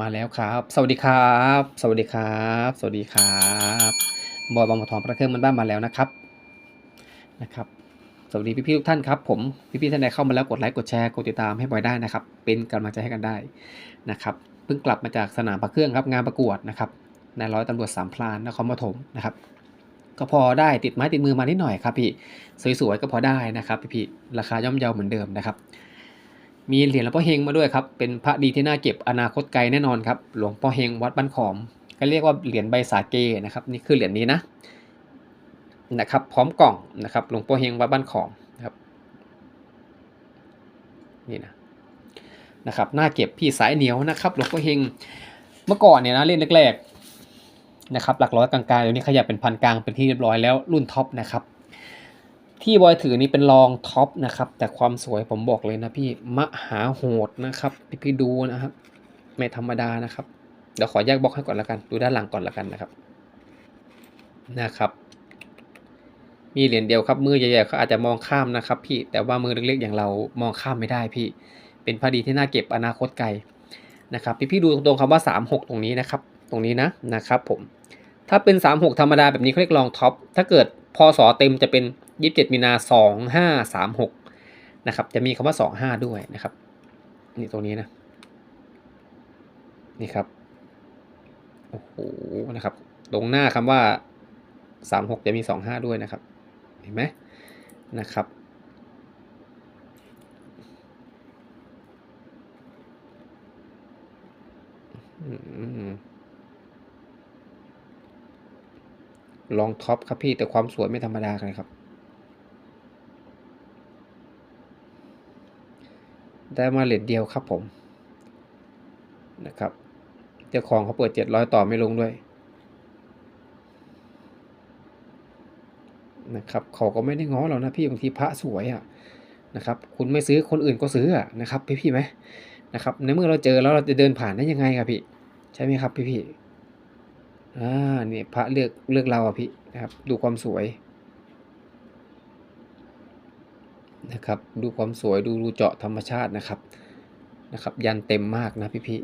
มาแล้วครับ สวัสดีครับ สวัสดีครับ สวัสดีครับบอยบางบัวทองพระเครื่องมันบ้านมาแล้วนะครับนะครับ สวัสดีพี่ๆทุกท่านครับ ผมพี่ๆท่านใดเข้ามาแล้วกดไลค์กดแชร์กดติดตามให้บอยได้นะครับ เป็นกำลังใจให้กันได้นะครับเพิ่งกลับมาจากสนามพระเครื่องครับงานประกวดนะครับนายร้อยตำรวจสามพลานนครปฐมนะครับ ก็พอได้ติดไม้ติดมือมานิดหน่อยครับพี่สวยๆก็พอได้นะครับพี่ๆราคาย่อมเยาเหมือนเดิมนะครับ มีเหรียญหลวงพ่อเฮงมาด้วยครับ เป็นพระดีที่น่าเก็บอนาคตไกลแน่นอนครับ หลวงพ่อเฮงวัดบ้านขอมก็เรียกว่าเหรียญใบสาเกนะครับ นี่คือเหรียญนี้นะนะครับ พร้อมกล่องนะครับ หลวงพ่อเฮงวัดบ้านขอมนะครับ นี่นะนะครับน่าเก็บพี่สายเหนียวนะครับหลวงพ่อเฮงเมื่อก่อนเนี่ยนะเล่นแรกๆนะครับหลักร้อยกลางๆเดี๋ยวนี้ขยับเป็นพันกลางเป็นที่เรียบร้อยแล้วรุ่นท็อปนะครับ ที่บอยถือนี่เป็นรองท็อปนะครับ แต่ความสวยผมบอกเลยนะพี่มหาโหดนะครับพี่พี่ดูนะครับไม่ธรรมดานะครับเดี๋ยวขอแยกบล็อกให้ก่อนละกัน ดูด้านหลังก่อนละกันนะครับนะครับ มีเหรียญเดียวครับ มือใหญ่ๆเขาอาจจะมองข้ามนะครับ พี่แต่ว่ามือเล็กๆอย่างเรามองข้ามไม่ได้พี่ เป็นพอดีที่น่าเก็บอนาคตไกลนะครับ พี่พี่ดูตรงคำว่า 36 ตรงนี้นะครับ ตรงนี้นะนะครับ ผมถ้าเป็น 36 ธรรมดาแบบนี้เขาเรียกรองท็อปถ้าเกิด พศเต็มจะเป็น 27 มีนา 2536 นะครับ จะมีคำว่า 25 ด้วยนะครับ นี่ตรงนี้นะ นี่ครับ โอ้โห นะครับ ตรงหน้าคำว่า 36 จะมี 25 ด้วยนะครับ เห็นไหมนะครับอืม ลองท็อปครับพี่แต่ความสวยไม่ธรรมดาเลยครับ ได้มาเหรียญเดียวครับผมนะครับเจ้าของเขาเปิดเจ็ดร้อยต่อไม่ลงด้วยนะครับเขาก็ไม่ได้ง้อเรานะพี่บางทีพระสวยอะนะครับ คุณไม่ซื้อคนอื่นก็ซื้ออะนะครับพี่พี่ไหมนะครับในเมื่อเราเจอแล้วเราจะเดินผ่านได้ยังไงครับพี่ ใช่ไหมครับพี่พี่ อ่าเนี่ยพระเลือกเลือกเราอะพี่นะครับ ดูความสวยนะครับ ดูความสวยดูรูเจาะธรรมชาตินะครับนะครับ ยันเต็มมากนะพี่พี่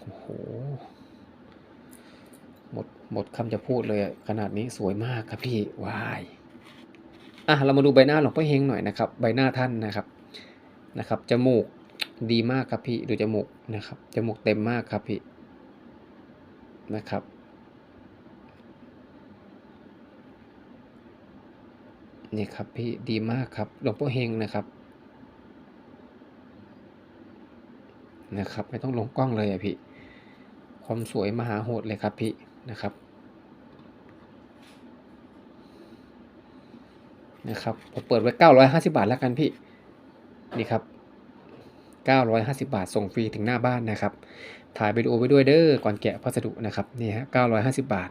โอ้โหหมดหมดคำจะพูดเลยขนาดนี้สวยมากครับพี่วายอะเรามาดูใบหน้าหลวงพ่อเฮงหน่อยนะครับ ใบหน้าท่านนะครับ นะครับจมูกดีมากครับพี่ดูจมูกนะครับจมูกเต็มมากครับพี่นะครับ นี่ครับพี่ดีมากครับหลวงพ่อเฮงนะครับนะครับ ไม่ต้องลงกล้องเลยอะพี่ ความสวยมหาโหดเลยครับพี่นะครับนะครับผมเปิดไว้ 950 บาทแล้วกันพี่ นี่ครับ 950 บาทส่งฟรีถึงหน้าบ้านนะครับ ถ่ายวิดีโอไว้ด้วยเด้อก่อนแกะพัสดุนะครับนี่ฮะ950 บาท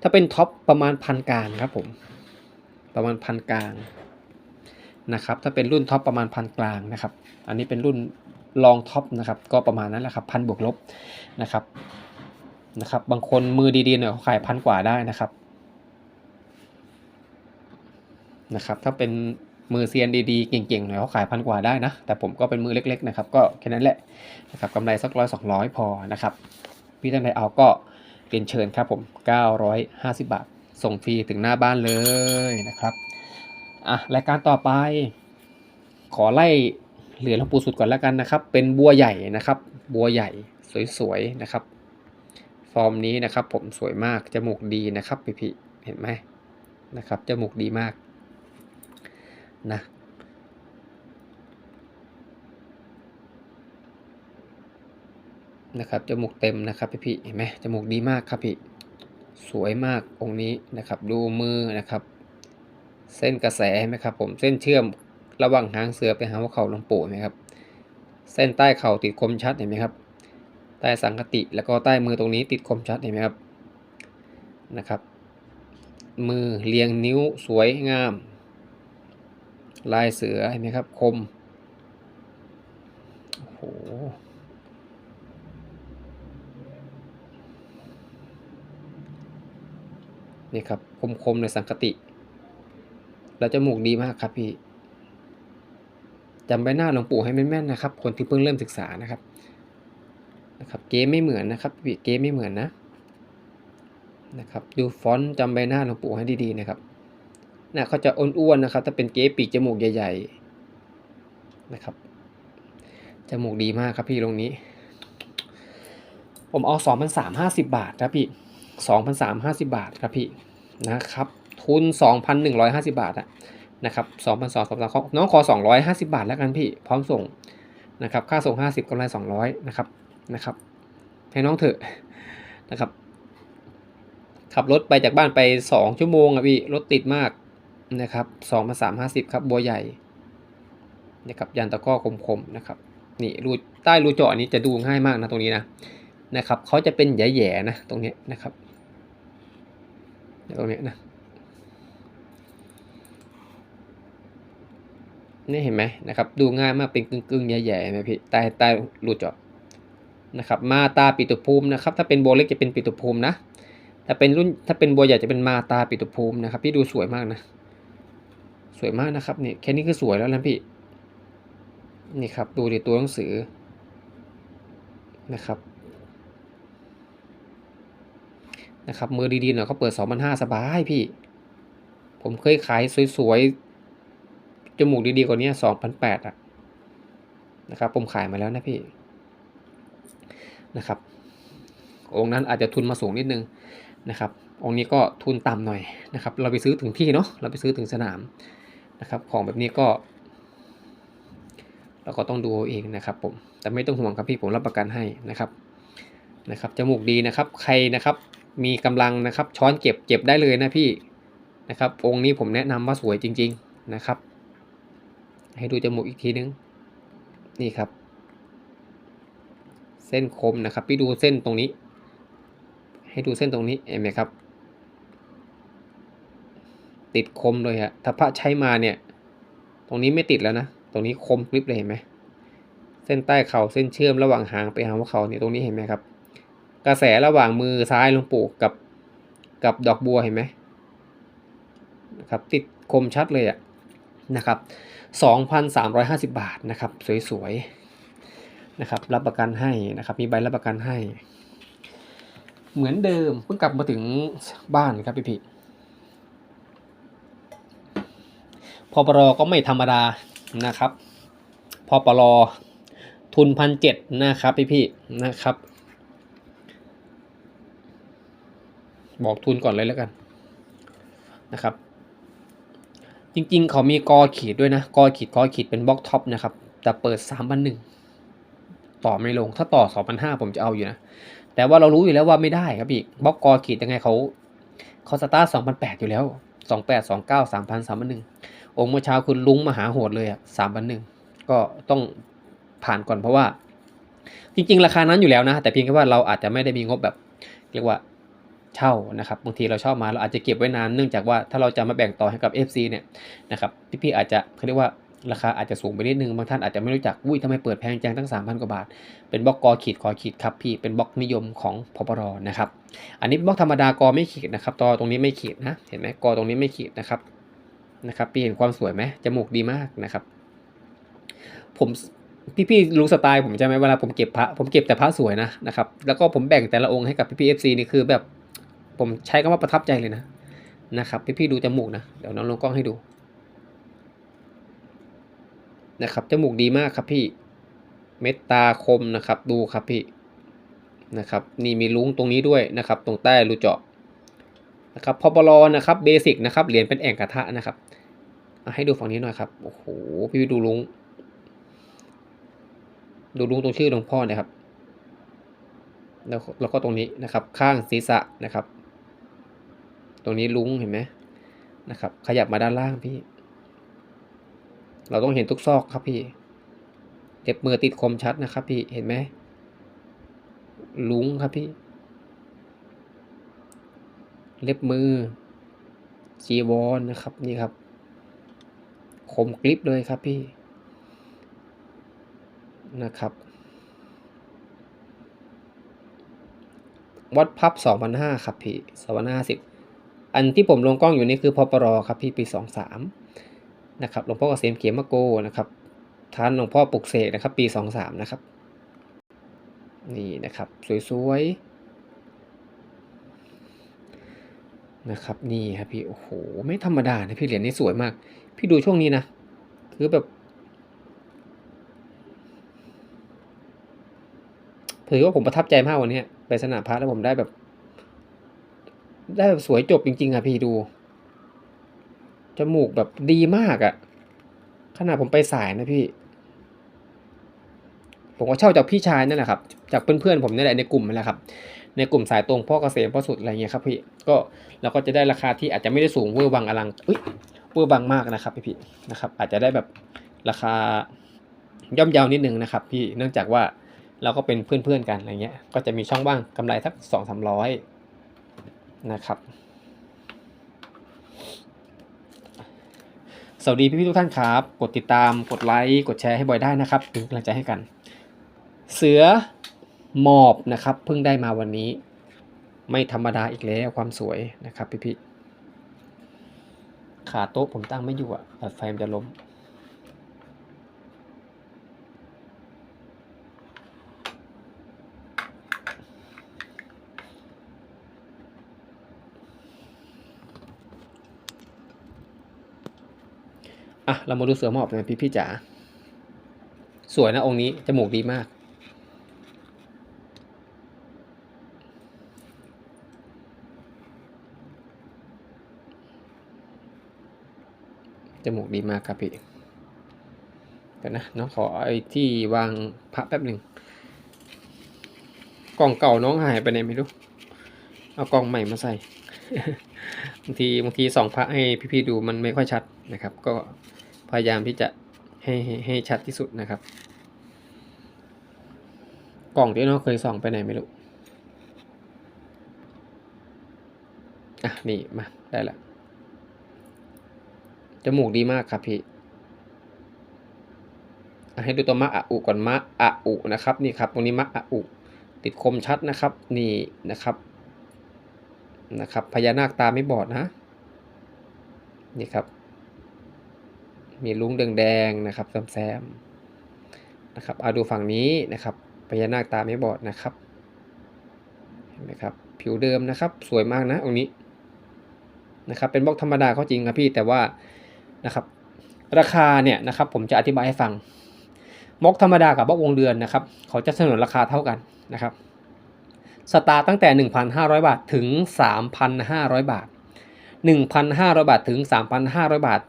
ถ้าเป็นท็อปประมาณพันกลางครับผมประมาณพันกลางนะครับถ้าเป็นรุ่นท็อปประมาณพันกลางนะครับ อันนี้เป็นรุ่นลองท็อปนะครับ ก็ประมาณนั้นแหละครับพันบวกลบนะครับนะครับ บางคนมือดีๆหน่อยเขาขายพันกว่าได้นะครับนะครับ ถ้าเป็น มือเซียนดีๆ เก่งๆหน่อยเขาขายพันกว่าได้นะ แต่ผมก็เป็นมือเล็กๆนะครับก็แค่นั้นแหละนะครับกำไรสักร้อยสองร้อยพอนะครับพี่ท่านใดเอาก็เรียนเชิญครับผม 950 บาท ส่งฟรีถึงหน้าบ้านเลยนะครับอะรายการต่อไป ขอไล่เหรียญหลวงปู่สุดก่อนแล้วกันนะครับ เป็นบัวใหญ่นะครับ บัวใหญ่สวยๆนะครับ ฟอร์มนี้นะครับผมสวยมากจมูกดีนะครับพี่ๆเห็นไหมนะครับจมูกดีมาก นะนะครับจมูกเต็มนะครับพี่พี่เห็นไหมจมูกดีมากครับพี่สวยมากองค์นี้นะครับ ดูมือนะครับ เส้นกระแสเห็นไหมครับ ผมเส้นเชื่อมระหว่างหางเสือไปหาหัวเข่าหลวงปู่เห็นไหมครับ เส้นใต้เข่าติดคมชัดเห็นไหมครับ ใต้สังกติแล้วก็ใต้มือตรงนี้ติดคมชัดเห็นไหมครับนะครับ มือเรียงนิ้วสวยงาม ลายเสือเห็นไหมครับ คม โอ้โห นี่ครับ คมๆในสังกติ แล้วจมูกดีมากครับพี่จำใบหน้าหลวงปู่ให้แม่นๆนะครับ คนที่เพิ่งเริ่มศึกษานะครับนะครับเก๊ไม่เหมือนนะครับพี่เก๊ไม่เหมือนนะนะครับ ดูฟอนต์จำใบหน้าหลวงปู่ให้ดีๆนะครับ นะเขาจะอ้วนๆนะครับ ถ้าเป็นเก๊ปีกจมูกใหญ่ๆนะครับจมูกดีมากครับพี่ตรงนี้ ผมเอาสองพันสามห้าสิบาทครับพี่สองพันสามห้าสิบาทครับพี่นะครับ ทุนสองพันหนึ่งร้อยห้าสิบาทอะนะครับสองพันสองสองสามน้องขอสองร้อยห้าสิบาทแล้วกันพี่ พร้อมส่งนะครับ ค่าส่งห้าสิบกำไรสองร้อยนะครับนะครับ ให้น้องเถอะนะครับ ขับรถไปจากบ้านไปสองชั่วโมงอะพี่ รถติดมาก นะครับสองพันสามห้าสิบครับบัวใหญ่นะครับยันตะก้อคมๆนะครับนี่รูใต้รูเจาะนี้จะดูง่ายมากนะตรงนี้นะนะครับเขาจะเป็นแย่ๆนะตรงนี้นะครับตรงนี้นะนี่เห็นไหมนะครับดูง่ายมากเป็นกึ่งๆแย่ๆไหมพี่ใต้ใต้รูเจาะนะครับมาตาปิตุภูมินะครับ ถ้าเป็นโบวเล็กจะเป็นปิตุภูมินะถ้าเป็นรุ่นถ้าเป็นบัวใหญ่จะเป็นมาตาปิตุภูมินะครับ พี่ดูสวยมากนะ สวยมากนะครับนี่แค่นี้คือสวยแล้วนะพี่ นี่ครับดูในตัวหนังสือนะครับนะครับมือดีๆหน่อยเขาเปิด 2,500 สบายพี่ ผมเคยขายสวยๆ จมูกดีๆกว่านี้2,800อะนะครับ ผมขายมาแล้วนะพี่นะครับ องค์นั้นอาจจะทุนมาสูงนิดนึงนะครับ องค์นี้ก็ทุนต่ำหน่อยนะครับ เราไปซื้อถึงที่เนาะเราไปซื้อถึงสนาม นะครับ ของแบบนี้ก็ เราก็ต้องดูเองนะครับ ผม แต่ไม่ต้องห่วงครับพี่ผมรับประกันให้นะครับนะครับจมูกดีนะครับ ใครนะครับ มีกำลังนะครับ ช้อนเก็บเก็บได้เลยนะพี่นะครับ องค์นี้ผมแนะนำว่าสวยจริง ๆนะครับ ให้ดูจมูกอีกทีนึง นี่ครับ เส้นคมนะครับ พี่ดูเส้นตรงนี้ ให้ดูเส้นตรงนี้เห็นไหมครับ ติดคมเลยฮะถ้าพระใช้มาเนี่ย ตรงนี้ไม่ติดแล้วนะ ตรงนี้คมกริบเลยเห็นไหมเส้นใต้เข่าเส้นเชื่อมระหว่างหางไปหางหัวเข่าเนี่ยตรงนี้เห็นไหมครับ กระแสระหว่างมือซ้ายลงปู่กับกับดอกบัวเห็นไหมนะครับติดคมชัดเลยอะนะครับ 2,350 บาทนะครับ สวยๆนะครับ รับประกันให้นะครับ มีใบรับประกันให้ เหมือนเดิมเพิ่งกลับมาถึงบ้านครับพี่พี่ พอปรก็ไม่ธรรมดานะครับพอปรทุนพันเจ็ดนะครับพี่พี่นะครับ บอกทุนก่อนเลยแล้วกันนะครับ จริงๆ เขามีกอขีดด้วยนะกอขีดกอขีดเป็นบล็อกท็อปนะครับ แต่เปิดสามพันหนึ่งต่อไม่ลงถ้าต่อสองพันห้าผมจะเอาอยู่นะ แต่ว่าเรารู้อยู่แล้วว่าไม่ได้ครับพี่บล็อกกอขีดยังไงเขาเขาสตาร์ทสองพันแปดอยู่แล้ว สองแปดสองเก้าสามพันสามพันหนึ่งองค์เมื่อเช้าคุณลุงมหาโหดเลยอะสามพันหนึ่งก็ต้องผ่านก่อนเพราะว่า จริง ๆ ราคานั้นอยู่แล้วนะ แต่เพียงแค่ว่าเราอาจจะไม่ได้มีงบแบบ เรียกว่าเช่านะครับบางทีเราเช่ามาเราอาจจะเก็บไว้นานเนื่องจากว่าถ้าเราจะมาแบ่งต่อให้กับ FC เนี่ยนะครับพี่ๆอาจจะเขาเรียกว่า ราคาอาจจะสูงไปนิดนึงบางท่านอาจจะไม่รู้จักอุ้ยทำไมเปิดแพงจังตั้ง 3,000 กว่าบาท เป็นบล็อกกอขีดกอขีดครับพี่เป็นบล็อกนิยมของพปรนะครับ อันนี้บล็อกธรรมดากอไม่ขีดนะครับตอตรงนี้ไม่ขีดนะ เห็นไหมกอตรงนี้ไม่ขีดนะครับนะครับ พี่เห็นความสวยไหมจมูกดีมากนะครับ ผมพี่ๆรู้สไตล์ผมใช่ไหมเวลาผมเก็บพระผมเก็บแต่พระสวยนะนะครับแล้วก็ผมแบ่งแต่ละองค์ให้กับพี่ๆเอฟซีนี่คือแบบผมใช้คำว่าประทับใจเลยนะนะครับ พี่ๆดูจมูกนะเดี๋ยวน้องลงกล้องให้ดู นะครับจมูกดีมากครับพี่ เม็ดตาคมนะครับ ดูครับพี่นะครับ นี่มีลุ้งตรงนี้ด้วยนะครับ ตรงใต้รูเจาะนะครับพอปลอนะครับเบสิกนะครับเหรียญเป็นแอ่งกระทะนะครับเอาให้ดูฝั่งนี้หน่อยครับโอ้โหพี่ดูลุงดูลุงตรงชื่อหลวงพ่อนะครับ แล้วแล้วก็ตรงนี้นะครับ ข้างศีรษะนะครับ ตรงนี้ลุงเห็นไหมนะครับ ขยับมาด้านล่างพี่ เราต้องเห็นทุกซอกครับพี่เจ็บมือติดคมชัดนะครับพี่เห็นไหมลุงครับพี่ เล็บมือจีวรนนะครับนี่ครับ คมกริบเลยครับพี่นะครับ วัดพับสองพันห้าครับพี่สองพันห้าสิบอันที่ผมลงกล้องอยู่นี่คือพปรครับพี่ปีสองสาม นะครับหลวงพ่อเกษมเขียมมะโกนะครับท่านหลวงพ่อปลุกเสกนะครับ ปีสองสามนะครับ นี่นะครับ สวยๆนะครับนี่ครับพี่โอ้โหไม่ธรรมดานะพี่เหรียญนี้สวยมาก พี่ดูช่วงนี้นะ คือแบบถือว่าผมประทับใจมากวันนี้ไปสนามพระแล้วผมได้แบบ ได้แบบสวยจบจริงๆอะพี่ดู จมูกแบบดีมากอะขนาดผมไปสายนะพี่ ผมก็เช่าจากพี่ชายนั่นแหละครับ จากเพื่อนๆผมนี่แหละในกลุ่มนั่นแหละครับ ในกลุ่มสายตรงพ่อเกษมพ่อสุดอะไรเงี้ยครับพี่ ก็เราก็จะได้ราคาที่อาจจะไม่ได้สูงเวอร์วังอลังอุ้ยเวอร์วังมากนะครับพี่พี่นะครับ อาจจะได้แบบราคาย่อมเยาวนิดนึงนะครับ พี่ เนื่องจากว่าเราก็เป็นเพื่อนๆกันอะไรเงี้ย ก็จะมีช่องว่างกำไรสักสองสามร้อยนะครับ สวัสดีพี่ๆทุกท่านครับ กดติดตามกดไลค์กดแชร์ให้บ่อยได้นะครับเป็นกำลังใจให้กัน เสือหมอบนะครับเพิ่งได้มาวันนี้ ไม่ธรรมดาอีกแล้วความสวยนะครับพี่ๆขาโต๊ะผมตั้งไม่อยู่อะแต่ไฟมันจะล้ม อะเรามาดูเสือหมอบกันพี่พี่จ๋าสวยนะองค์นี้จมูกดีมาก จมูกดีมากครับพี่เดี๋ยวนะน้องขอไอ้ที่วางพระแป๊บหนึ่งกล่องเก่าน้องหายไปไหนไม่รู้ เอากล่องใหม่มาใส่บางทีบางทีส่องพระให้พี่ๆดูมันไม่ค่อยชัดนะครับ ก็ พยายามที่จะให้ให้ให้ชัดที่สุดนะครับ กล่องที่น้องเคยส่องไปไหนไม่รู้ อะ นี่มา ได้ละจมูกดีมากครับพี่ให้ดูตัวมะอะอุก่อนมะอะอุนะครับนี่ครับตรงนี้มะอะอุติดคมชัดนะครับนี่นะครับนะครับพญานาคตาไม่บอดนะนี่ครับ มีลุงแดงๆนะครับแซมๆนะครับเอาดูฝั่งนี้นะครับพญานาคตาไม่บอดนะครับเห็นไหมครับผิวเดิมนะครับสวยมากนะตรงนี้นะครับเป็นบล็อกธรรมดาเขาจริงครับพี่แต่ว่านะครับราคาเนี่ยนะครับผมจะอธิบายให้ฟังบล็อกธรรมดากับบล็อกวงเดือนนะครับเขาจะเสนอราคาเท่ากันนะครับสตาร์ตั้งแต่ 1,500 บาทถึง 3,500 บาท 1,500 บาทถึง 3,500 บาท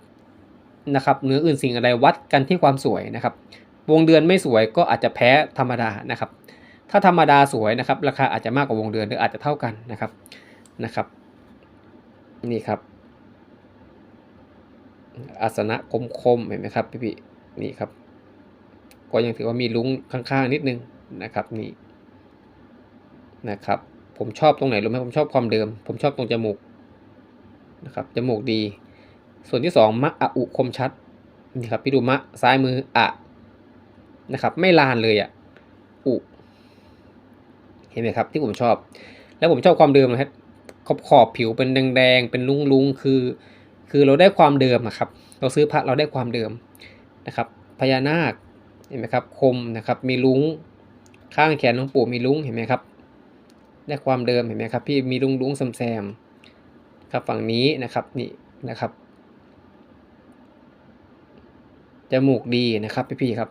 นะครับเนื้ออื่นสิ่งอะไรวัดกันที่ความสวยนะครับ วงเดือนไม่สวยก็อาจจะแพ้ธรรมดานะครับ ถ้าธรรมดาสวยนะครับ ราคาอาจจะมากกว่าวงเดือนหรืออาจจะเท่ากันนะครับนะครับ นี่ครับ อาสนะคมๆเห็นไหมครับพี่ๆนี่ครับ ก็ยังถือว่ามีลุ้งข้างๆนิดนึงนะครับนี่นะครับ ผมชอบตรงไหนรู้ไหมผมชอบความเดิม ผมชอบตรงจมูกนะครับจมูกดี ส่วนที่สองมะอะอุคมชัดนี่ครับพี่ดูมะซ้ายมืออะนะครับ ไม่ลานเลยอะอุเห็นไหมครับที่ผมชอบ แล้วผมชอบความเดิมนะครับขอบขอบผิวเป็นแดงๆเป็นลุงๆคือ คือเราได้ความเดิมนะครับ เราซื้อพระเราได้ความเดิมนะครับพญานาคเห็นไหมครับคมนะครับมีลุงข้างแขนหลวงปู่มีลุงเห็นไหมครับได้ความเดิมเห็นไหมครับพี่มีลุงลุงแซมๆครับฝั่งนี้นะครับนี่นะครับ จมูกดีนะครับพี่ๆครับ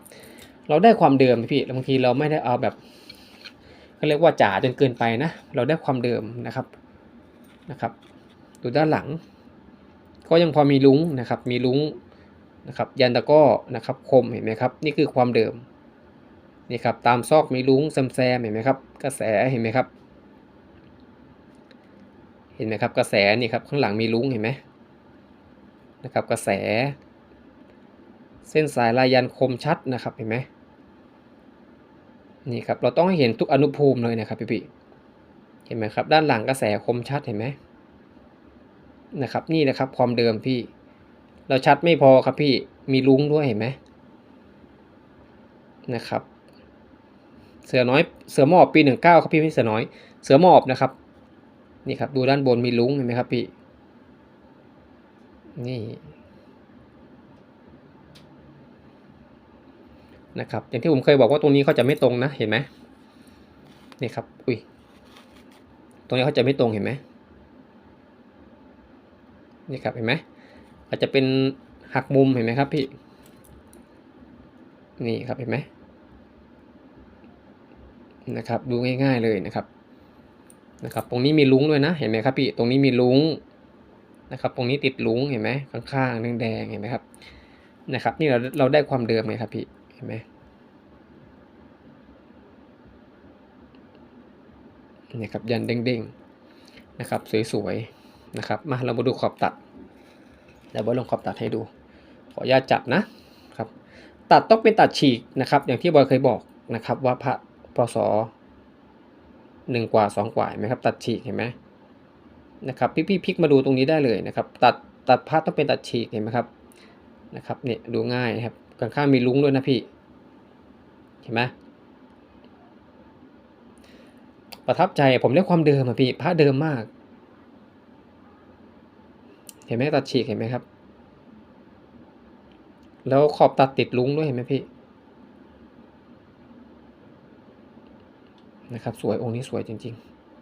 เราได้ความเดิมพี่บางทีเราไม่ได้เอาแบบเขาเรียกว่าจ๋าจนเกินไปนะ เราได้ความเดิมนะครับนะครับดูด้านหลัง ก็ยังพอมีลุ้งนะครับ มีลุ้งนะครับ ยันตะก้อนะครับ คมเห็นไหมครับ นี่คือความเดิมนี่ครับตามซอกมีลุ้งแซมๆเห็นไหมครับ กระแสเห็นไหมครับ เห็นไหมครับ กระแสนี่ครับข้างหลังมีลุ้งเห็นไหมนะครับ กระแส เส้นสายลายยันคมชัดนะครับเห็นไหมนี่ครับเราต้องให้เห็นทุกอนุภูมิเลยนะครับพี่ๆเห็นไหมครับ ด้านหลังกระแสคมชัดเห็นไหมนะครับ นี่นะครับความเดิมพี่ เราชัดไม่พอครับพี่มีลุ้งด้วยเห็นไหมนะครับ เสือน้อยเสือหมอบปีหนึ่งเก้าครับพี่พี่เสือน้อย เสือหมอบนะครับนี่ครับดูด้านบนมีลุ้งเห็นไหมครับพี่นี่ นะครับอย่างที่ผมเคยบอกว่าตรงนี้เขาจะไม่ตรงนะเห็นไหมนี่ครับอุ้ยตรงนี้เขาจะไม่ตรงเห็นไหมนี่ครับเห็นไหมอาจจะเป็นหักมุมเห็นไหมครับพี่นี่ครับเห็นไหมนะครับดูง่าย ๆเลยนะครับนะครับ ตรงนี้มีลุงด้วยนะเห็นไหมครับพี่ตรงนี้มีลุงนะครับตรงนี้ติดลุงเห็นไหมข้างๆแดงๆเห็นไหมครับนะครับนี่เราเราได้ความเดิมไงครับพี่ ห็นไหมนี่ครับยันเด้งๆนะครับสวยๆนะครับมาเรามาดูขอบตัดเดี๋ยวบอยลงขอบตัดให้ดู ขออนุญาตจับนะครับ ตัดต้องเป็นตัดฉีกนะครับ อย่างที่บอยเคยบอกนะครับ ว่าพระพศหนึ่งกว่าสองกว่าเห็นไหมครับตัดฉีกเห็นไหมนะครับพี่พี่พลิกมาดูตรงนี้ได้เลยนะครับ ตัดตัดพระต้องเป็นตัดฉีกเห็นไหมครับนะครับเนี่ยดูง่ายนะครับ ข้างๆมีลุงด้วยนะพี่ เห็นไหมประทับใจผมเรียกความเดิมอะพี่พระเดิมมาก เห็นไหมตัดฉีกเห็นไหมครับ แล้วขอบตัดติดลุงด้วยเห็นไหมพี่นะครับสวยองค์นี้สวยจริง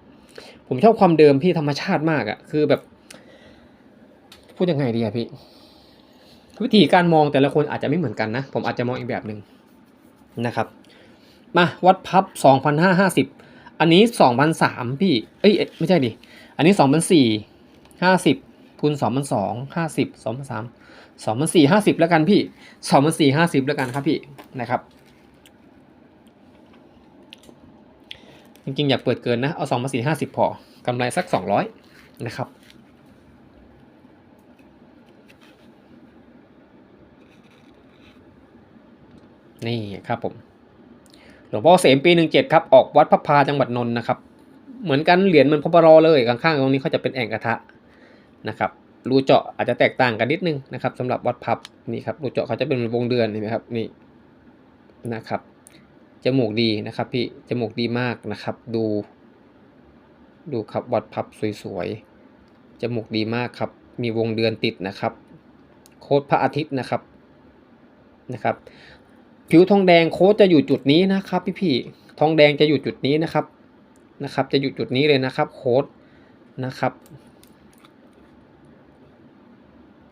ๆ ผมชอบความเดิมพี่ธรรมชาติมากอะคือแบบ พูดยังไงดีอะพี่ วิธีการมองแต่ละคนอาจจะไม่เหมือนกันนะ ผมอาจจะมองอีกแบบหนึ่งนะครับ มาวัดพับสองพันห้าห้าสิบอันนี้สองพันสามพี่ เอ้ยไม่ใช่ดิ อันนี้สองพันสี่ห้าสิบคูณสองพันสองห้าสิบสองพันสามสองพันสี่ห้าสิบแล้วกันพี่สองพันสี่ห้าสิบแล้วกันครับพี่นะครับ จริงๆ อยากเปิดเกินนะ เอาสองพันสี่ห้าสิบพอกำไรสักสองร้อยนะครับ นี่ครับผมหลวงพ่อเสมปีหนึ่งเจ็ดครับออกวัดพระพาจังหวัดนนท์นะครับ เหมือนกันเหรียญเหมือนพระบรอเลยข้างๆตรงนี้เขาจะเป็นแอ่งกระทะนะครับรูเจาะอาจจะแตกต่างกันนิดนึงนะครับสำหรับวัดพับนี่ครับรูเจาะเขาจะเป็นวงเดือนเห็นไหมครับนี่นะครับจมูกดีนะครับ พี่จมูกดีมากนะครับ ดู ดูครับวัดพับสวยๆจมูกดีมากครับ มีวงเดือนติดนะครับ โค้ดพระอาทิตย์นะครับนะครับ ผิวทองแดงโค้ดจะอยู่จุดนี้นะครับ พี่พี่ทองแดงจะอยู่จุดนี้นะครับนะครับ จะอยู่จุดนี้เลยนะครับโค้ดนะครับ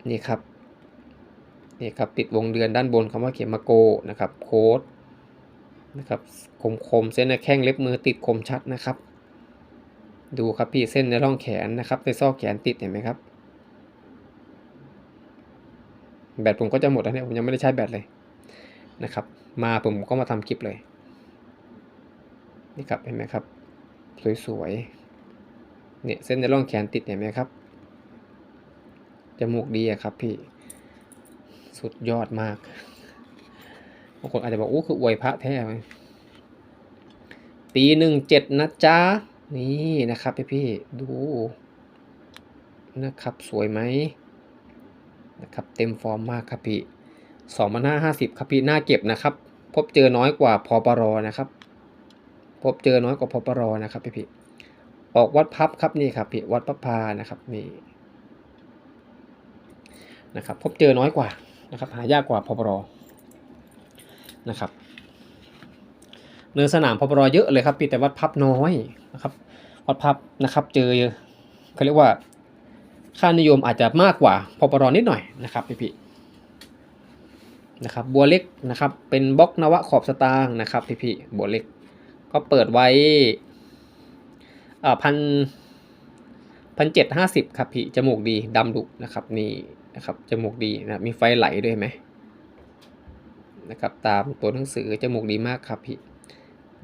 นี่ครับนี่ครับติดวงเดือนด้านบนคำว่าเขียนมาโกนะครับโค้ดนะครับคมคมเส้นในแข้งเล็บมือติดคมชัดนะครับ ดูครับพี่เส้นในร่องแขนนะครับในซอกแขนติดเห็นไหมครับ แบตผมก็จะหมดแล้วเนี่ยผมยังไม่ได้ใช้แบตเลย นะครับ มาผมก็มาทำคลิปเลย นี่ครับเห็นไหมครับ สวยๆ เนี่ยเส้นในร่องแขนติดเห็นไหมครับ จมูกดีอะครับพี่ สุดยอดมากบางคนอาจจะบอกโอ้คืออวยพระแท้ไหมปีหนึ่งเจ็ดนะจ๊ะ นี่นะครับพี่พี่ดูนะครับสวยไหมนะครับเต็มฟอร์มมากครับพี่ สองพันห้าห้าสิบครับพี่น่าเก็บนะครับ พบเจอน้อยกว่าพอปรอนะครับ พบเจอน้อยกว่าพอปรอนะครับพี่พี่ออกวัดพับครับนี่ครับพี่วัดพระพานะครับนี่นะครับ พบเจอน้อยกว่านะครับ หายากกว่าพอปรอนะครับเนื้อสนามพปรเยอะเลยครับพี่แต่วัดพับน้อยนะครับ วัดพับนะครับ เจอเขาเรียกว่าค่านิยมอาจจะมากกว่าพปรนิดหน่อยนะครับพี่พี่ นะครับบัวเล็กนะครับเป็นบล็อกนวะขอบสตางค์นะครับพี่พี่บัวเล็ก ก็เปิดไว้อ่าพันพันเจ็ดห้าสิบครับพี่จมูกดีดำดุนะครับนี่นะครับจมูกดีนะมีไฟไหลด้วยไหมนะครับตามตัวหนังสือจมูกดีมากครับพี่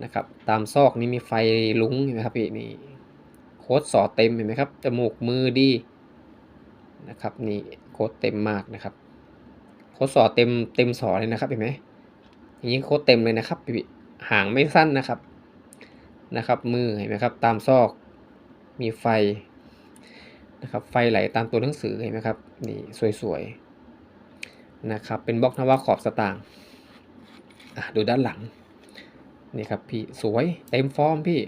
นะครับตามซอกนี้มีไฟลุ้งเห็นไหมครับพี่นี่โค้ดสอเต็มเห็นไหมครับจมูกมือดีนะครับนี่โค้ดเต็มมากนะครับ โคสอเต็มเต็มสอเลยนะครับเห็นไหมอย่างนี้โคเต็มเลยนะครับพี่หางไม่สั้นนะครับนะครับ มือเห็นไหมครับ ตามซอกมีไฟนะครับ ไฟไหลตามตัวหนังสือเห็นไหมครับนี่สวยๆนะครับ เป็นบล็อกนวะขอบสตางค์ดูด้านหลังนี่ครับพี่สวยเต็มฟอร์มพี่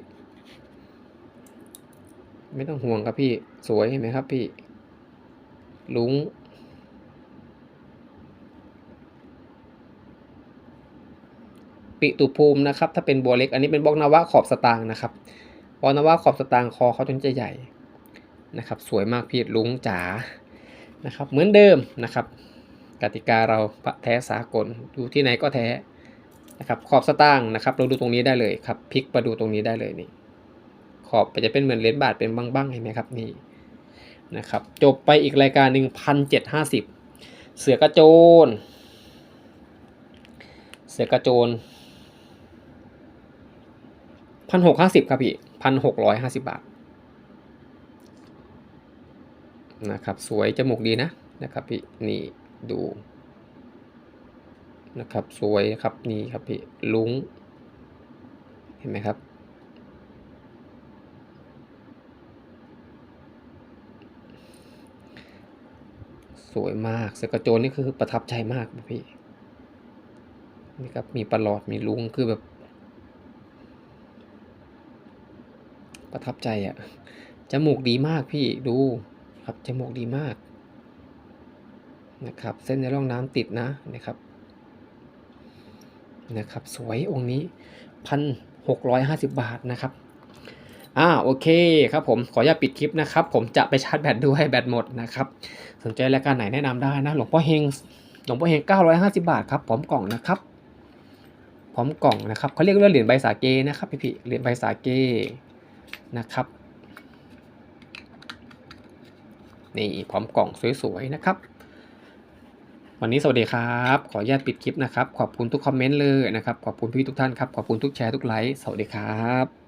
ไม่ต้องห่วงครับพี่สวยเห็นไหมครับพี่ลุง ปิตุภูมินะครับ ถ้าเป็นบัวเล็ก อันนี้เป็นบล็อกนวะขอบสตางค์นะครับบล็อกนวะขอบสตางค์คอเขาจนจะใหญ่นะครับ สวยมากพี่ลุงจ๋านะครับ เหมือนเดิมนะครับ กติกาเราพระแท้สากลอยู่ที่ไหนก็แท้นะครับ ขอบสตางค์นะครับ เราดูตรงนี้ได้เลยครับพลิกมาดูตรงนี้ได้เลยนี่ ขอบจะเป็นเหมือนเลนส์บาทเป็นบ้างๆเห็นไหมครับนี่นะครับ จบไปอีกรายการหนึ่งพันเจ็ดห้าสิบเสือกระโจน เสือกระโจน พันหกห้าสิบครับพี่พันหกร้อยห้าสิบบาทนะครับสวยจมูกดีนะนะครับพี่นี่ดูนะครับสวยครับนี่ครับพี่ลุงเห็นไหมครับสวยมากเสกโจนนี่คือประทับใจมากพี่นี่ครับมีประหลอดมีลุงคือแบบ ประทับใจอะ่ะจมูกดีมากพี่ดูครับจมูกดีมากนะครับ เส้นในร่องน้ำติดนะนะครับนะครับ สวยองค์นี้พันหกร้อยห้าสิบบาทนะครับอ่าโอเคครับผมขออย่าตปิดคลิปนะครับ ผมจะไปชาร์จแบตด้วยแบตหมดนะครับสนใจรายการไหนแนะนำได้นะหลวงพ่อเฮงหลวงพ่อเฮง950บาทครับพร้อมกล่องนะครับพร้อมกล่องนะครับเขาเรียกว่าเหรียญใบสาเกนะครับพี่พี่เหรียญใบสาเก นะครับ นี่พร้อมกล่องสวยๆนะครับ วันนี้สวัสดีครับ ขออนุญาตปิดคลิปนะครับ ขอบคุณทุกคอมเมนต์เลยนะครับ ขอบคุณพี่ทุกท่านครับ ขอบคุณทุกแชร์ทุกไลค์ สวัสดีครับ